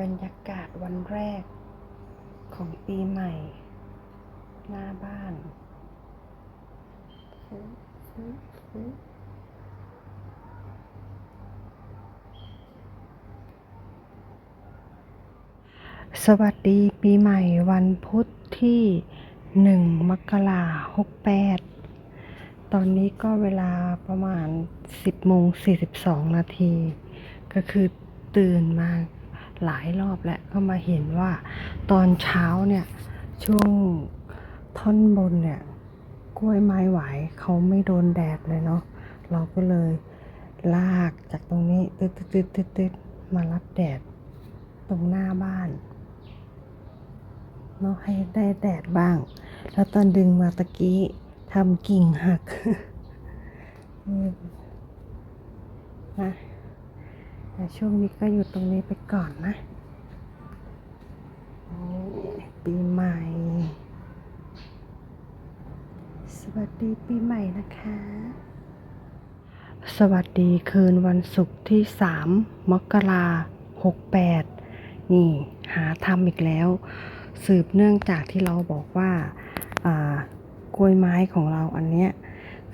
บรรยากาศวันแรกของปีใหม่ หน้าบ้านสวัสดีปีใหม่วันพุธที่หนึ่งมกราหกแปด ตอนนี้ก็เวลาประมาณ10โมง42นาที ก็คือตื่นมา หลายรอบแล้วก็มาเห็นว่าตอนเช้าเนี่ยช่วงท่อนบนเนี่ยกล้วยไม้ไหวเขาไม่โดนแดดเลยเนาะเราก็เลยลากจากตรงนี้ตึ๊ดตึ๊ดตึ๊ดตึ๊ดมารับแดดตรงหน้าบ้านเนาะให้ได้แดดบ้าง แล้วตอนดึงมาตะกี้ทำกิ่งหักมนะ แต่ช่วงนี้ก็อยู่ตรงนี้ไปก่อนนะ ปีใหม่ สวัสดีปีใหม่นะคะ สวัสดีคืนวันศุกร์ที่ 3 มกราหกแปดนี่หาทำอีกแล้ว สืบเนื่องจากที่เราบอกว่าอ่ากล้วยไม้ของเราอันเนี้ย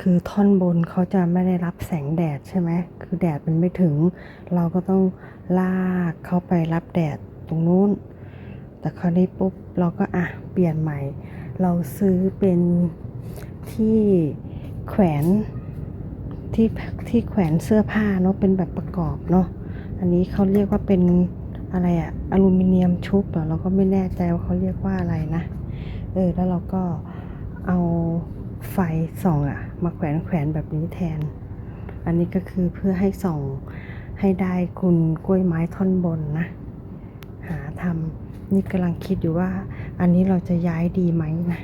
คือท่อนบนเขาจะไม่ได้รับแสงแดดใช่ไหม คือแดดมันไม่ถึง เราก็ต้องลากเข้าไปรับแดดตรงนู้น แต่คราวนี้ปุ๊บเราก็อะเปลี่ยนใหม่ เราซื้อเป็นที่แขวนที่ที่แขวนเสื้อผ้าเนาะเป็นแบบประกอบเนาะอันนี้เขาเรียกว่าเป็นอะไรอะอลูมิเนียมชุบเหรอเราก็ไม่แน่ใจว่าเขาเรียกว่าอะไรนะเออแล้วเราก็เอาไฟส่องอะมาแขวนแขวนแบบนี้แทน อันนี้ก็คือเพื่อให้ส่องให้ได้คุณกล้วยไม้ท่อนบนนะ หาทำนี่กำลังคิดอยู่ว่า อันนี้เราจะย้ายดีไหมนะ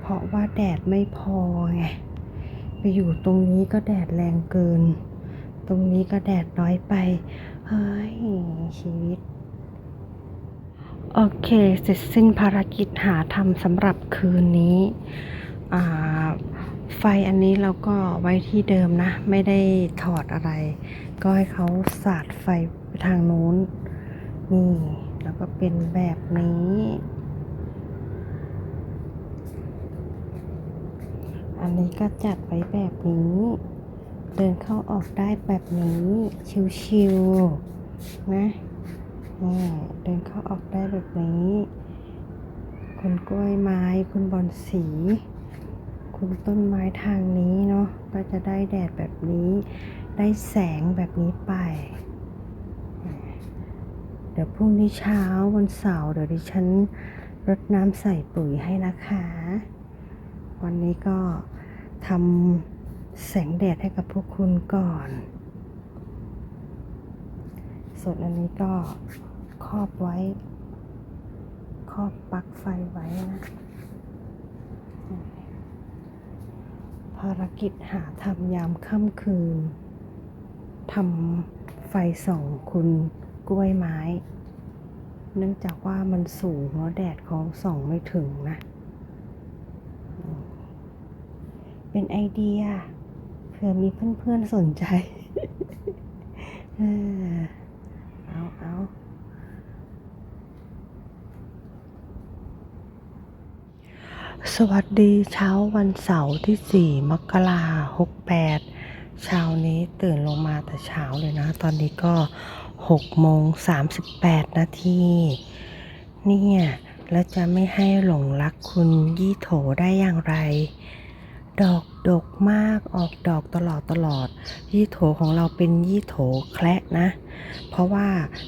เพราะว่าแดดไม่พอไง ไปอยู่ตรงนี้ก็แดดแรงเกิน ตรงนี้ก็แดดน้อยไป เฮ้ยชีวิต โอเค เสร็จสิ้นภารกิจหาทำสำหรับคืนนี้ ไฟอันนี้เราก็ไว้ที่เดิมนะ ไม่ได้ถอดอะไร ก็ให้เขาสาดไฟไปทางนู้น นี่ แล้วก็เป็นแบบนี้ อันนี้ก็จัดไว้แบบนี้ เดินเข้าออกได้แบบนี้ ชิวๆนะ นี่เดินเข้าออกได้แบบนี้ คุณกล้วยไม้ คุณบอลสี คุณต้นไม้ทางนี้เนาะ ก็จะได้แดดแบบนี้ ได้แสงแบบนี้ไป เดี๋ยวพรุ่งนี้เช้าวันเสาร์เดี๋ยวดิฉันรดน้ำใส่ปุ๋ยให้นะคะ วันนี้ก็ทำแสงแดดให้กับพวกคุณก่อนส่วนอันนี้ก็ รอบไว้ ครอบปลั๊กไฟไว้นะ ภารกิจหาทำยามค่ำคืนทำไฟส่องคุณกล้วยไม้ เนื่องจากว่ามันสูงแล้วแดดเขาส่องไม่ถึงนะ เป็นไอเดียเผื่อมีเพื่อนๆสนใจ เออเอาเอา สวัสดีเช้าวันเสาร์ที่ 4 มกราหกแปดเช้านี้ตื่นลงมาแต่เช้าเลยนะ ตอนนี้ก็6โมง38 นาทีเนี่ยแล้วจะไม่ให้หลงรักคุณยี่โถได้อย่างไร ดอกดกมากออกดอกตลอดตลอด ยี่โถของเราเป็นยี่โถแคละนะ เพราะว่า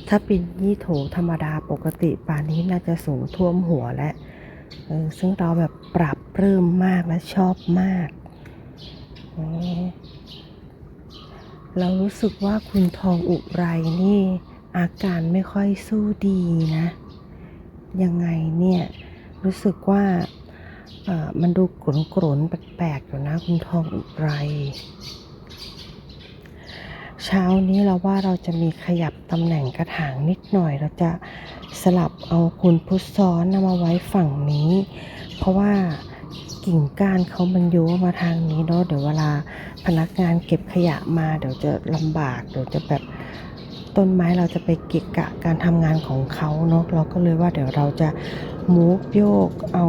ถ้าเป็นยี่โถธรรมดาปกติป่านนี้น่าจะสูงท่วมหัวแล้ว เออซึ่งเราแบบปรับปลื้มมากและชอบมากเรารู้สึกว่าคุณทองอุไรนี่ อาการไม่ค่อยสู้ดีนะ ยังไงเนี่ย รู้สึกว่ามันดูกรนกรนๆแปลกๆอยู่นะคุณทองอุไร เช้านี้เราว่าเราจะมีขยับตำแหน่งกระถางนิดหน่อยเราจะ สลับเอาคุณพุทธซ้อนนำมาไว้ฝั่งนี้ เพราะว่ากิ่งก้านเขามันโยมาทางนี้เนาะเดี๋ยวเวลาพนักงานเก็บขยะมา เดี๋ยวจะลำบาก เดี๋ยวจะแบบต้นไม้เราจะไปเกะกะการทำงานของเขาเนาะเราก็เลยว่าเดี๋ยวเราจะมูฟโยกเอา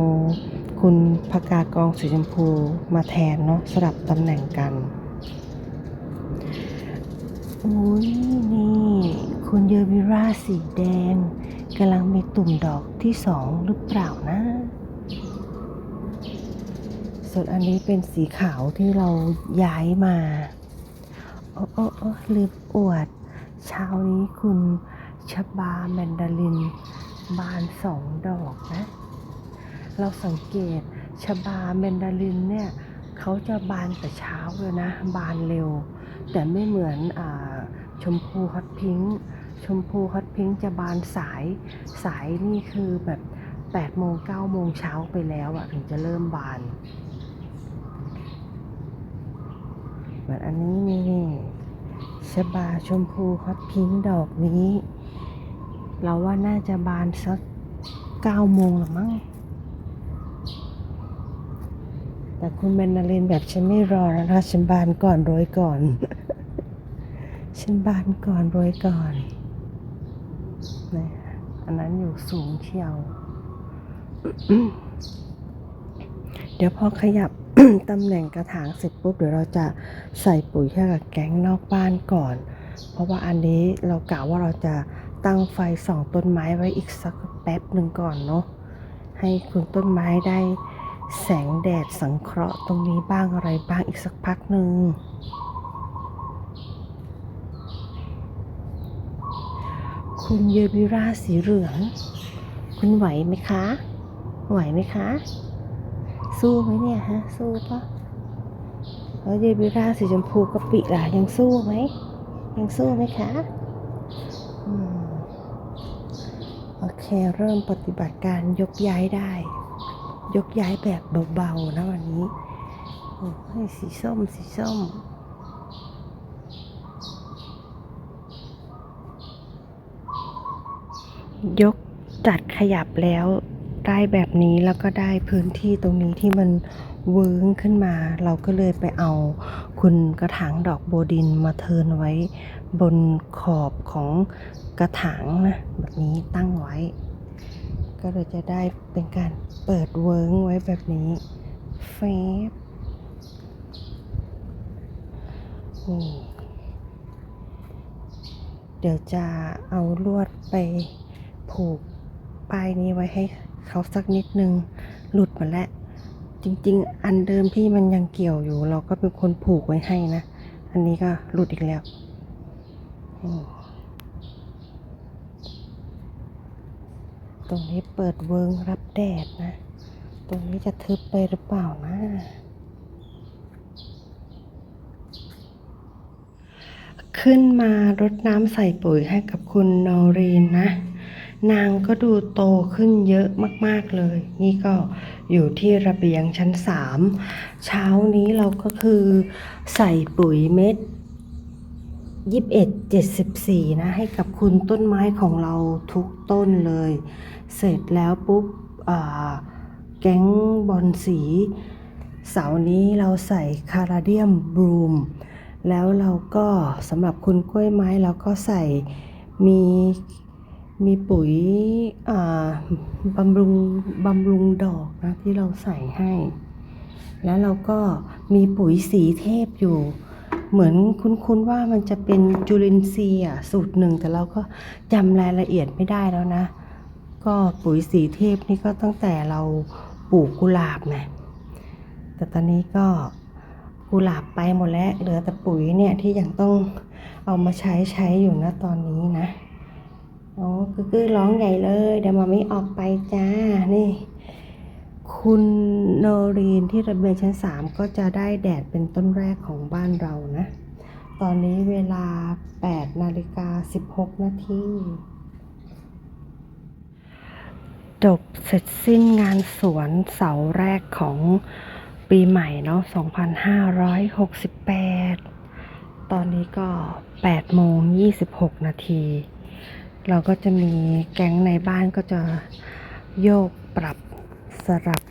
คุณพกากองสีชมพูมาแทนเนาะสลับตำแหน่งกันอุ้ยนี่คุณเยอร์บิราสีแดง กำลังมีตุ่มดอกที่สองหรือเปล่านะ ส่วนอันนี้เป็นสีขาวที่เราย้ายมา โอ้โอ้โอ้ลืมอวด เช้านี้คุณชบาแมนดาริน บานสองดอกนะ เราสังเกตชบาแมนดารินเนี่ยเขาจะบานแต่เช้าเลยนะ บานเร็ว แต่ไม่เหมือนอาชมพูฮอตพิงค์ ชมพูฮอตพิงค์จะบานสายสายนี่คือแบบ8โมง9โมงเช้าไปแล้วอะถึงจะเริ่มบานเหมือนอันนี้นี่ชบาชมพูฮอตพิงค์ดอกนี้ เราว่าน่าจะบานสักเก้าโมงหรือมั้งแต่คุณเบนนารินแบบฉันไม่รอแล้วนะฉันบานก่อนโรยก่อน ฉันบานก่อนโรยก่อน อันนั้นอยู่สูงเชียว เดี๋ยวพอขยับตำแหน่งกระถางเสร็จปุ๊บเดี๋ยวเราจะใส่ปุ๋ยให้กับแก๊งนอกบ้านก่อน เพราะว่าอันนี้เรากะว่าเราจะตั้งไฟส่องต้นไม้ไว้อีกสักแป๊บหนึ่งก่อนเนาะให้คุณต้นไม้ได้แสงแดดสังเคราะห์ตรงนี้บ้างอะไรบ้างอีกสักพักหนึ่ง คุณเยบิราสีเหลือง คุณไหวไหมคะ ไหวไหมคะ สู้ไหมเนี่ยฮะ สู้ปะแล้วเยบิราสีชมพูกะปิล่ะ ยังสู้ไหม ยังสู้ไหมคะอมโอเค เริ่มปฏิบัติการยกย้ายได้ ยกย้ายแบบเบาๆนะวันนี้ โอ้ยสีส้ม สีส้ม ยกจัดขยับแล้วได้แบบนี้แล้วก็ได้พื้นที่ตรงนี้ที่มันเวิ้งขึ้นมา เราก็เลยไปเอาคุณกระถางดอกโบดินมาเทินไว้บนขอบของกระถางนะแบบนี้ตั้งไว้ ก็เลยจะได้เป็นการเปิดเวิ้งไว้แบบนี้เฟบนี่เดี๋ยวจะเอาลวดไป ผูกป้ายนี้ไว้ให้เขาสักนิดนึง หลุดมาแล้ว จริง ๆ อันเดิมที่มันยังเกี่ยวอยู่ เราก็เป็นคนผูกไว้ให้นะ อันนี้ก็หลุดอีกแล้วตรงนี้เปิดเวิงรับแดดนะ ตรงนี้จะทึบไปหรือเปล่านะขึ้นมารดน้ำใส่ปุ๋ยให้กับคุณนอรีนนะ นางก็ดูโตขึ้นเยอะมากๆเลย นี่ก็อยู่ที่ระเบียงชั้นสามเช้านี้เราก็คือใส่ปุ๋ยเม็ดยี่สิบเอ็ดเจ็ดสิบสี่นะให้กับคุณต้นไม้ของเราทุกต้นเลย เสร็จแล้วปุ๊บแก๊งบอลสี เสาร์นี้เราใส่คาราเดียมบลูมแล้วเราก็สำหรับคุณกล้วยไม้เราก็ใส่มี มีปุ๋ยบำรุงบำรุงดอกนะที่เราใส่ให้ แล้วเราก็มีปุ๋ยสีเทพอยู่ เหมือนคุ้นๆว่ามันจะเป็นจุลินทรีย์อะสูตรหนึ่ง แต่เราก็จำรายละเอียดไม่ได้แล้วนะ ก็ปุ๋ยสีเทพนี่ก็ตั้งแต่เราปลูกกุหลาบนะแต่ตอนนี้ก็กุหลาบไปหมดแล้วเหลือแต่ปุ๋ยเนี่ยที่ยังต้องเอามาใช้ใช้อยู่นะตอนนี้นะ โอ้คือคือร้องใหญ่เลย เดี๋ยวมาไม่ออกไปจ้า นี่ คุณโนรีนที่ระเบียงชั้นสามก็จะได้แดดเป็นต้นแรกของบ้านเรานะ ตอนนี้เวลา8นาฬิกา16นาทีจบเสร็จสิ้นงานสวนเสาแรกของปีใหม่เนาะ 2568 ตอนนี้ก็8โมง26 นาที เราก็จะมีแก๊งในบ้านก็จะโยกปรับสลับ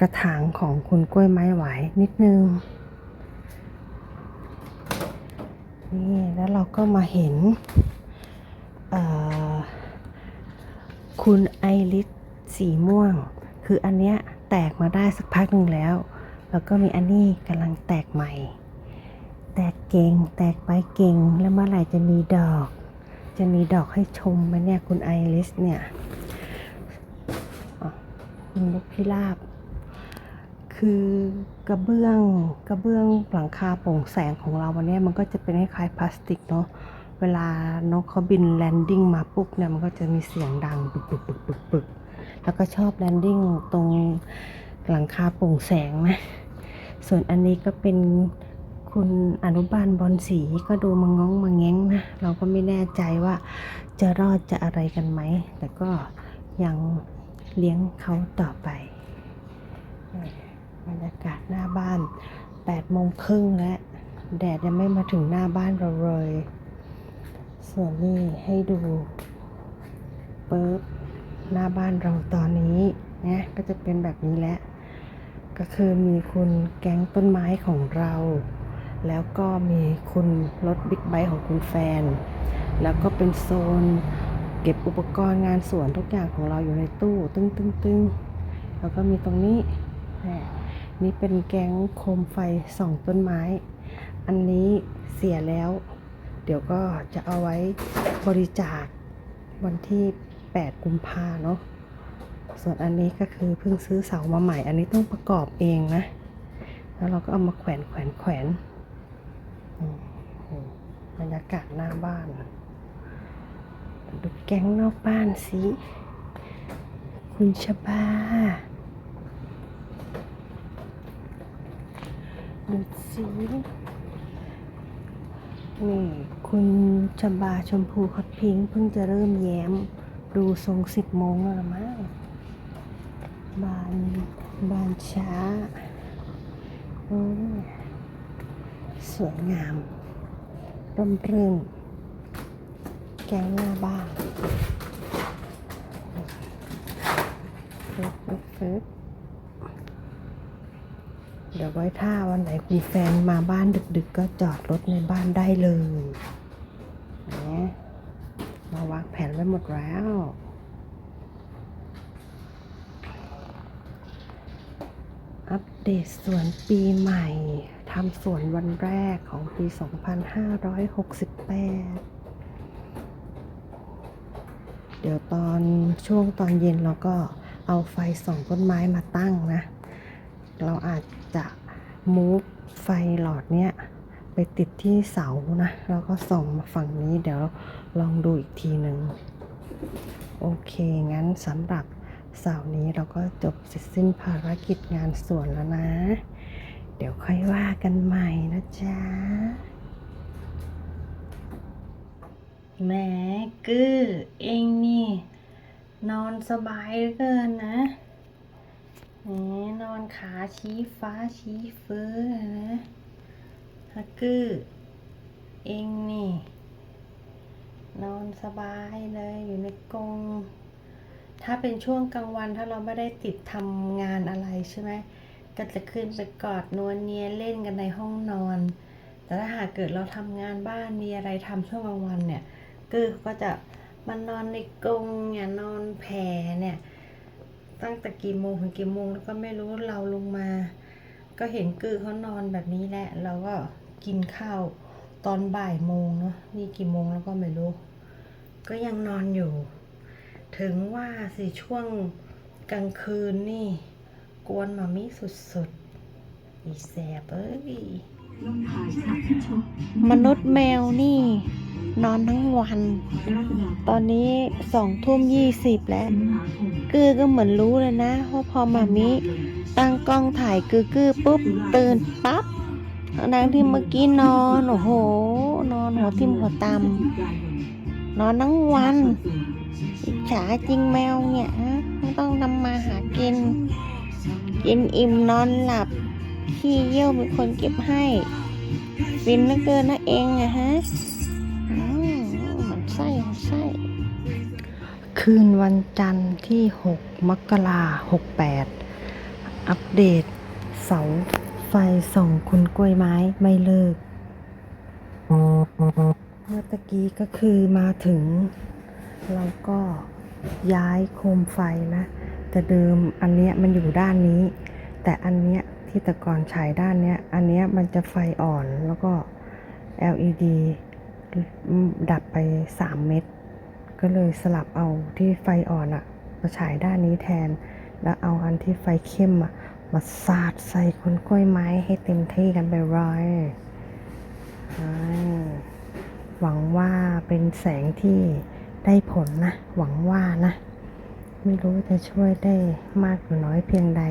กระถางของคุณกล้วยไม้ไหวนิดนึง นี่แล้วเราก็มาเห็น คุณไอริสสีม่วง คืออันเนี้ยแตกมาได้สักพักหนึ่งแล้ว แล้วก็มีอันนี้กำลังแตกใหม่ แตกเก่ง แตกไปเก่ง แล้วเมื่อไหร่จะมีดอก จะมีดอกให้ชมไหมเนี่ย คุณไอริสเนี่ยอ๋อคุณนกพิราบ คือกระเบื้องกระเบื้องหลังคาโปร่งแสงของเราวันนี้มันก็จะเป็นคล้ายๆพลาสติกเนาะเวลานกเขาบินแลนดิ้งมาปุ๊บเนี่ยมันก็จะมีเสียงดังปึกปึกปึกปึกปึกแล้วก็ชอบแลนดิ้งตรงหลังคาโปร่งแสงนะส่วนอันนี้ก็เป็น คุณอนุบาลบอลสีก็ดูมังง้องมังแง้งนะ เราก็ไม่แน่ใจว่าจะรอดจะอะไรกันไหม แต่ก็ยังเลี้ยงเขาต่อไปบรรยากาศหน้าบ้าน8โมงครึ่งแล้วแดดยังไม่มาถึงหน้าบ้านเราเลย ส่วนนี้ให้ดูเปึ๊บหน้าบ้านเราตอนนี้นะก็จะเป็นแบบนี้แหละ ก็คือมีคุณแก๊งต้นไม้ของเรา แล้วก็มีคุณรถบิ๊กไบค์ของคุณแฟน แล้วก็เป็นโซน เก็บอุปกรณ์งานสวนทุกอย่างของเราอยู่ในตู้ ตึ้งตึ้งตึ้งแล้วก็มีตรงนี้นี่เป็นแก๊งโคมไฟส่องต้นไม้ อันนี้เสียแล้ว เดี๋ยวก็จะเอาไว้บริจาควันที่ 8 กุมภาเนาะ ส่วนอันนี้ก็คือเพิ่งซื้อเสามาใหม่ อันนี้ต้องประกอบเองนะ แล้วเราก็เอามาแขวนแขวนแขวนอืมนี่ บรรยากาศหน้าบ้าน ดูแก๊งนอกบ้านสิ คุณชบาดูสินี่คุณชบาชมพูคอตพิงเพิ่งจะเริ่มแย้ม ดูทรงสิบโมงแล้วละมั้งบานบานช้าอืม สวยงาม ร่มรื่น แกงหน้าบ้านฟึบฟึบฟึบเดี๋ยวไว้ถ้าวันไหนคุณแฟนมาบ้านดึก ๆ ก็จอดรถในบ้านได้เลยนะมาวางแผนไว้หมดแล้วอัปเดตสวนปีใหม่ ทำสวนวันแรกของปี 2568 เดี๋ยวตอนช่วงตอนเย็นเราก็เอาไฟส่องต้นไม้มาตั้งนะ เราอาจจะมูฟไฟหลอดเนี้ยไปติดที่เสานะ แล้วก็ส่องมาฝั่งนี้เดี๋ยวลองดูอีกทีหนึ่งโอเค งั้นสำหรับเสาร์นี้เราก็จบเสร็จสิ้นภารกิจงานสวนแล้วนะ เดี๋ยวค่อยว่ากันใหม่นะจ๊ะแหมกือเองนี่ นอนสบายเหลือเกินนะแหมนอนขาชี้ฟ้าชี้เฟ้อนะฮักกือเองนี่ นอนสบายเลยอยู่ในกรงถ้าเป็นช่วงกลางวันถ้าเราไม่ได้ติดทำงานอะไรใช่ไหม ก็จะขึ้นไปกอดนวลเนียเล่นกันในห้องนอน แต่ถ้าหากเกิดเราทำงานบ้านมีอะไรทำช่วงกลางวันเนี่ยกือเขาก็จะมานอนในกรงเนี่ยนอนแผ่เนี่ย ตั้งแต่กี่โมงถึงกี่โมงแล้วก็ไม่รู้เราลงมา ก็เห็นกือเขานอนแบบนี้แหละเราก็กินข้าวตอนบ่ายโมงเนาะนี่กี่โมงแล้วก็ไม่รู้ ก็ยังนอนอยู่ ถึงว่าสิช่วงกลางคืนนี่ กวนมามิสุดๆ อีแสบเอ้ย มนุษย์แมวนี่ นอนทั้งวัน ตอนนี้สองทุ่มยี่สิบแล้ว กือก็เหมือนรู้เลยนะว่าพอมามิตั้งกล้องถ่ายกือกือปุ๊บ ตื่นปั๊บทั้งที่เมื่อกี้นอน โอ้โห นอนหัวทิ่มหัวตำนอนทั้งวันอิจฉาจริงแมวเนี่ยฮะไม่ต้องทำมาหากิน กินอิ่มนอนหลับขี้เยี่ยวมีคนเก็บให้ฟินเหลือเกินนะเองอะฮะมมันไส้มันไส้คืนวันจันทร์ที่ 6 มกราหกแปดอัปเดต เสาไฟส่องคุณกล้วยไม้ไม่เลิก เมื่อตะกี้ก็คือมาถึง เราก็ย้ายโคมไฟนะ แต่เดิมอันเนี้ยมันอยู่ด้านนี้ แต่อันเนี้ยที่แต่ก่อนฉายด้านเนี้ย อันเนี้ยมันจะไฟอ่อนแล้วก็ LED ดับไป 3 เม็ดก็เลยสลับเอาที่ไฟอ่อนอะมาฉายด้านนี้แทน แล้วเอาอันที่ไฟเข้มอะมาสาดใส่คนกล้วยไม้ให้เต็มที่กันไปร้อยหวังว่าเป็นแสงที่ได้ผลนะ หวังว่านะ ไม่รู้จะช่วยได้มากหรือน้อยเพียงใด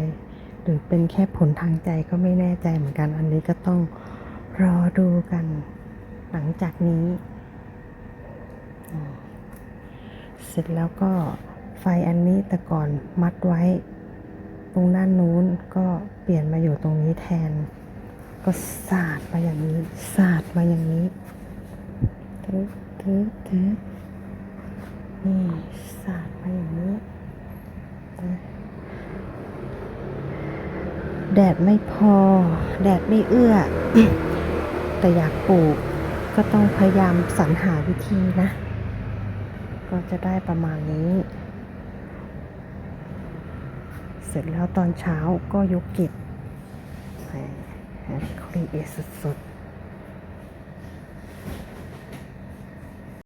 หรือเป็นแค่ผลทางใจก็ไม่แน่ใจเหมือนกัน อันนี้ก็ต้องรอดูกันหลังจากนี้ เสร็จแล้วก็ไฟอันนี้แต่ก่อนมัดไว้ ตรงด้านนู้นก็เปลี่ยนมาอยู่ตรงนี้แทน ก็สาดมาอย่างนี้สาดมาอย่างนี้ทึบทึบทึบนี่สาดมาอย่างนี้ แดดไม่พอ แดดไม่เอื้อ แต่อยากปลูกก็ต้องพยายามสรรหาวิธีนะ ก็จะได้ประมาณนี้ เสร็จแล้วตอนเช้าก็ยกเก็บแหมครีเอสุดๆ